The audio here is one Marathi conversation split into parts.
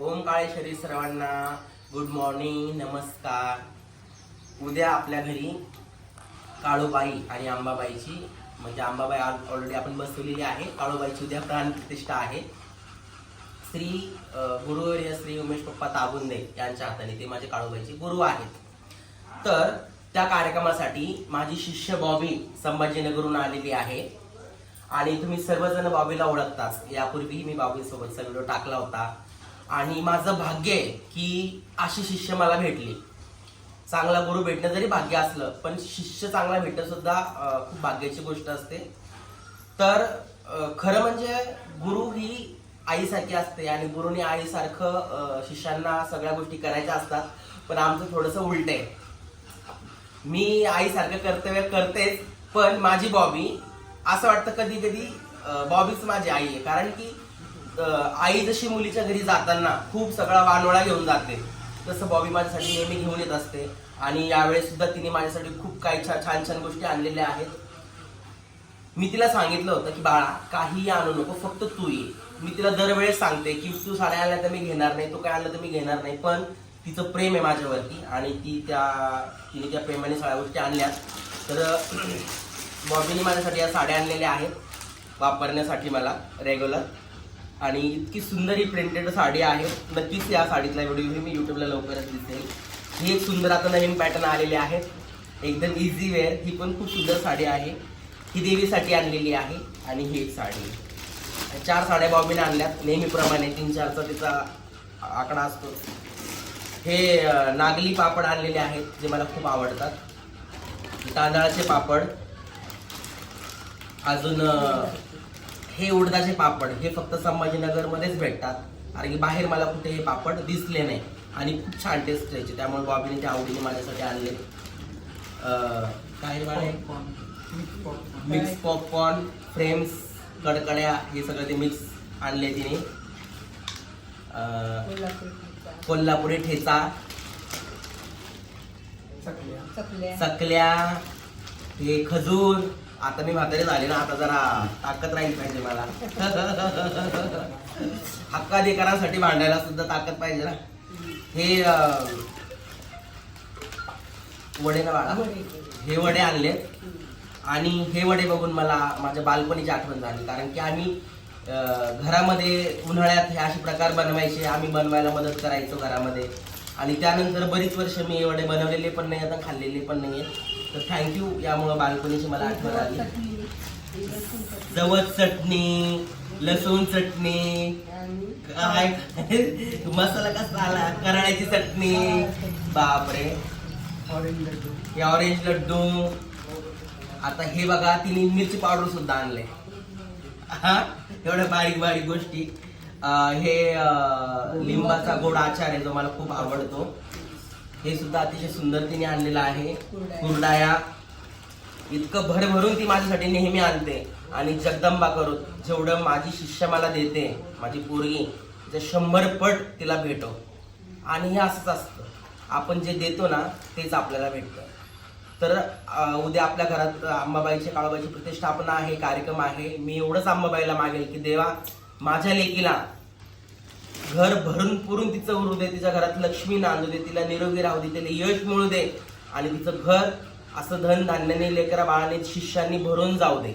ओम काळेश्वरी सर्वांना गुड मॉर्निंग नमस्कार. उद्या आपल्या घरी काळूबाई आणि अंबाबाईची म्हणजे अंबाबाई ऑलरेडी आपण बसवलेली आहे. काळूबाईची उद्या प्राणप्रतिष्ठा आहे. श्री गुरुवर्य श्री उमेश पप्पा ताबुंदे यांच्या हाताने ते माझे काळूबाईचे गुरु आहेत. तर त्या कार्यक्रमासाठी माझी शिष्य बॉबी संभाजीनगरून आलेली आहे. आणि तुम्ही सर्वजण बॉबीला ओळखताच. यापूर्वीही मी बॉबीसोबतचा व्हिडिओ टाकला होता. आणि माझं भाग्य आहे की अशी शिष्य मला भेटली. चांगला गुरु भेटणं जरी भाग्य असलं पण शिष्य चांगला भेटणं सुद्धा खूप भाग्याची गोष्ट असते. तर खरं म्हणजे गुरु ही आईसारखी असते आणि गुरुनी आईसारखं शिष्यांना सगळ्या गोष्टी करायच्या असतात पण आमचं थोडंसं उलट आहे. मी आईसारखं कर्तव्य करतेच पण माझी बॉबी असं वाटतं कधी कधी बॉबीच माझी आई आहे. कारण की आई जशी मुलीच्या घरी जाताना खूप सगळा वानोळा घेऊन जाते. तसं बॉबी माझ्यासाठी नेहमी घेऊन येत असते. आणि यावेळेस सुद्धा तिने माझ्यासाठी खूप काही छान छान छान गोष्टी आणलेल्या आहेत. मी तिला सांगितलं होतं की बाळा काहीही आणू नको फक्त तू ये. मी तिला दरवेळेस सांगते की तू साड्या आणल्या तर मी घेणार नाही तू काय आणलं तर मी घेणार नाही पण तिचं प्रेम आहे माझ्यावरती. आणि ती त्या तिने त्या प्रेमाने सगळ्या गोष्टी आणल्या. तर बॉबीने माझ्यासाठी या साड्या आणलेल्या आहेत वापरण्यासाठी मला रेग्युलर आणि इतकी सुंदर ही प्रिंटेड साडी आहे. नक्कीच या साडीतला व्हिडिओ मी युट्यूबला लवकरच दिसेल. ही एक सुंदर आता नवीन पॅटर्न आलेले आहेत एकदम इझी वेअर ही पण खूप सुंदर साडी आहे. ही देवीसाठी आणलेली आहे आणि ही एक साडी. चार साड्या बॉबीने आणल्यात. नेहमीप्रमाणे तीन चारचा तिचा आकडा असतो. हे नागली पापड आणलेले आहेत जे मला खूप आवडतात. तांदळाचे पापड. अजून हे उडदाचे पापड हे फक्त संभाजीनगरमध्येच भेटतात. कारण की बाहेर मला कुठे हे पापड दिसले नाही. आणि खूप छान टेस्ट यायचे. त्यामुळे बॉबीने त्या आवडीने माझ्यासाठी आणले. काय बाळे मिक्स पॉपकॉर्न फ्रेम्स कडकड्या हे सगळं ते मिक्स आणले तिने. अं, कोल्हापुरी ठेचा. चकल्या. हे खजूर. आता मी म्हातारी झाले ना आता जरा ताकद राहील पाहिजे मला. हक्काधिकारासाठी भांडायला सुद्धा ताकद पाहिजे ना. हे वडे ना बाळा. हे वडे आणले. आणि हे वडे बघून मला माझ्या बालपणीची आठवण झाली. कारण की आम्ही घरामध्ये उन्हाळ्यात हे असे प्रकार बनवायचे. आम्ही बनवायला मदत करायचो घरामध्ये. आणि त्यानंतर बरीच वर्ष मी हे वडे बनवलेले पण नाही आता खाल्लेले पण नाही तर थँक्यू यामुळं बालपणीची मला आठवण आली. जवळ चटणी. लसूण चटणी काय? मसाला कसा आला? कराड्याची चटणी. बापरे. हे ऑरेंज लड्डू. आता हे बघा तिने मिरची पावडर सुद्धा आणले हा? एवढ्या बारीक बारीक गोष्टी. हे लिंबाचा गोड आचार आहे जो मला खूप आवडतो. हे सुद्धा अतिशय सुंदर तिने आणलेलं आहे. कुरडाया. इतकं भरभरून ती माझ्यासाठी नेहमी आणते. आणि जगदंबा करू जेवढं माझी शिष्य मला देते माझी पोरगी जे शंभर पट तिला भेटो. आणि हे असंच असतं. आपण जे देतो ना तेच आपल्याला भेटतं. तर उद्या आपल्या घरात अंबाबाईची काळूबाईची प्रतिष्ठापना आहे कार्यक्रम आहे. मी एवढंच अंबाबाईला मागेल की देवा माझ्या लेकीला घर भरून पुरून तिचं उरू दे तिच्या घरात लक्ष्मी नांदू दे तिला निरोगी राहू दे तिला यश मिळू दे आणि तिचं घर असं धन धान्याने लेकरा बाळाने शिष्यांनी भरून जाऊ दे.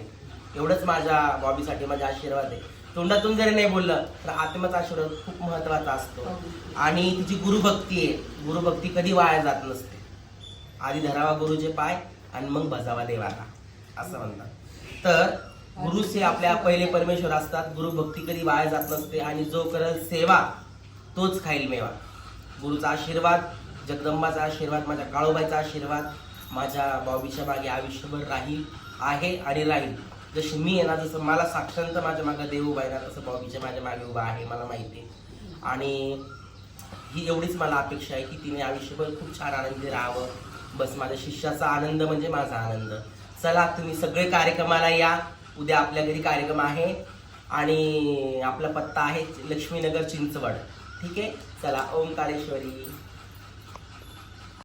एवढंच माझ्या बॉबीसाठी माझा आशीर्वाद आहे. तोंडातून जरी नाही बोललं तर आत्म्याचा आशीर्वाद खूप महत्त्वाचा असतो. आणि तिची गुरुभक्ती आहे. गुरुभक्ती कधी वाया जात नसते. आधी धरावा गुरुचे पाय आणि मग बजावा देवाला. असं म्हणतात. तर गुरुच हे आपल्या पहिले परमेश्वर असतात. गुरु भक्ती कधी वाया जात नसते आणि जो करल सेवा तोच खाईल मेवा. गुरुचा आशीर्वाद जगदंबाचा आशीर्वाद माझ्या काळोबाईचा आशीर्वाद माझ्या बॉबीच्या मागे आयुष्यभर राहील आहे आणि राहील. जशी मी आहे ना जसं मला साक्षांत माझ्या मागे देव उभा आहे ना तसं बॉबीच्या माझ्या मागे उभा आहे मला माहिती आहे. आणि ही एवढीच मला अपेक्षा आहे की तिने आयुष्यभर खूप छान आनंदी राहावं. बस माझ्या शिष्याचा आनंद म्हणजे माझा आनंद. चला तुम्ही सगळे कार्यक्रमाला या. उद्या आपल्या घरी कार्यक्रम आहे. आणि आपला पत्ता आहे लक्ष्मीनगर चिंचवड. ठीक आहे? चला ओंकारेश्वरी.